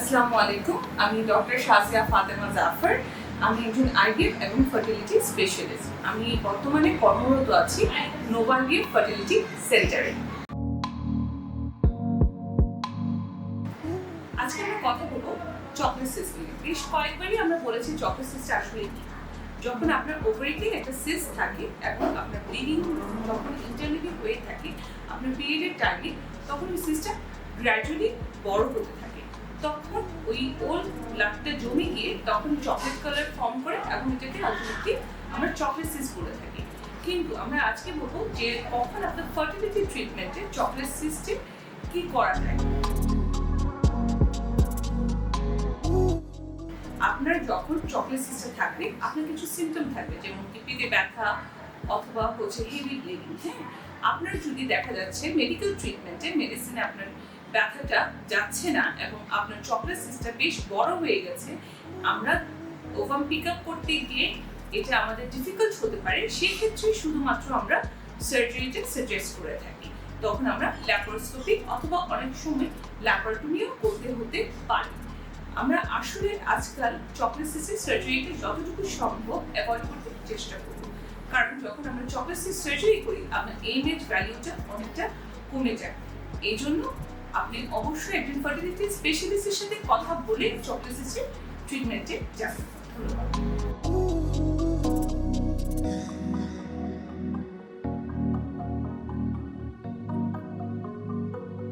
আসসালামু আলাইকুম। আমি ডক্টর শাজিয়া ফাতেমা জাফর। আমি একজন আইভিএফ এবং ফার্টিলিটি স্পেশালিস্ট। আমি বর্তমানে কর্মরত আছি নোভালভিউ ফার্টিলিটি সেন্টারে। আজকে আমরা কথা বলব চকলেট সিস্ট নিয়ে। বেশ কয়েকবারই আমরা বলেছি চকলেট সিস্ট আসলে কি। যখন আপনার ওভারিতে একটা সিস্ট থাকে এবং আপনার ব্লিডিং যখন ইন্টারমিডিয়েট হয়ে থাকে, আপনার পিরিয়ডের টাইমে, তখন ওই সিস্টটা গ্র্যাজুয়ালি বড় হতে থাকে। তখন ওই ওল্ড ব্লাডটা জমে গিয়ে তখন চকলেট কালার ফর্ম করে এখন এটাকে আলটিমেটলি আমরা চকলেট সিস্ট বলে থাকি। কিন্তু আমরা আজকে বলব যে কখন আপনার ফার্টিলিটি ট্রিটমেন্টে চকলেট সিস্টে কি করা যায়? আপনার যখন চকলেট সিস্টেম থাকবে, আপনার কিছু সিমটম থাকবে, যেমন কি পেটে ব্যথা অথবা হচ্ছে হেভি ব্লিডিং হ্যাঁ? আপনার যদি দেখা যাচ্ছে মেডিকেল ট্রিটমেন্টে মেডিসিনে আপনার ব্যথাটা যাচ্ছে না এবং আপনার চকলেট সিস্টেম বেশ বড় হয়ে গেছে, আমরা ওভাম পিক আপ করতে গিয়ে এটা আমাদের ডিফিকাল্ট হতে পারে সেক্ষেত্রে শুধুমাত্র আমরা সার্জারিটা সাজেস্ট করে থাকি। তখন আমরা ল্যাপারোস্কোপিক অথবা অনেক সময় ল্যাপারোটমিও করতে হতে পারে। আমরা আসলে আজকাল চকলেট সিসের সার্জারিটা যতটুকু সম্ভব অ্যাভয়েড করতে চেষ্টা করব। কারণ যখন আমরা চকলেট সিস সার্জারি করি আপনার এইমেজ ভ্যালিউটা অনেকটা কমে যায়। এই জন্য আপনি অবশ্যই একজন ফার্টিলিটি স্পেশালিস্টের সাথে কথা বলে চকলেসিসের ট্রিটমেন্টে যাবেন ধন্যবাদ।